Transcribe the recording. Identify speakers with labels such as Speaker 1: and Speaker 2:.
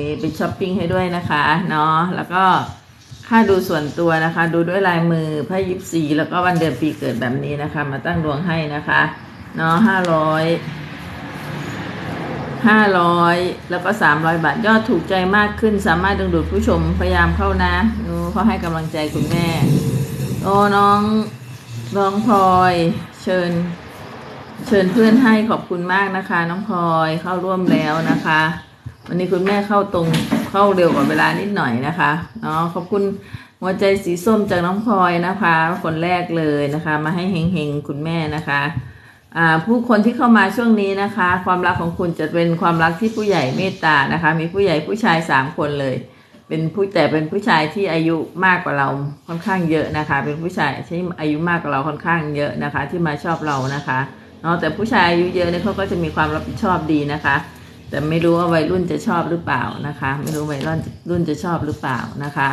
Speaker 1: นี้ไปช้อปปิ้งให้ด้วยนะคะเนาะแล้วก็ค่าดูส่วนตัวนะคะ ดูด้วยลายมือไพ่ยิปซีแล้วก็วันเดือนปีเกิดแบบนี้นะคะ มาตั้งดวงให้นะคะเนาะห้าร้อยห้าร้อยแล้วก็สามร้อยบาทยอดถูกใจมากขึ้น สามารถดึงดูดผู้ชมพยายามเข้านะดูเขาให้กำลังใจคุณแม่โอ้น้องน้องพลอยเชิญ เชิญเพื่อนให้ขอบคุณมากนะคะ น้องพลอยเข้าร่วมแล้วนะคะ วันนี้คุณแม่เข้าตรงเข้าเร็วกว่าเวลานิดหน่อยนะคะเนาะขอบคุณหัวใจสีส้มจากน้องพลอยนะคะ คนแรกเลยนะคะ มาให้เฮงๆคุณแม่นะคะผู้คนที่เข้ามาช่วงนี้นะคะ ความรักของคุณจะเป็นความรักที่ผู้ใหญ่เมตตานะคะ มีผู้ใหญ่ผู้ชายสามคนเลย เป็นผู้แต่เป็นผู้ชายที่อายุมากกว่าเราค่อนข้างเยอะนะคะ เป็นผู้ชายที่อายุมากกว่าเราค่อนข้างเยอะนะคะ ที่มาชอบเรานะคะเนาะแต่ผู้ชายอายุเยอะเนี่ยเขาก็จะมีความรับผิดชอบดีนะคะ แต่ไม่รู้ว่าวัยรุ่นจะชอบหรือเปล่านะคะ ไม่รู้วัยรุ่นรุ่นจะชอบหรือเปล่านะคะ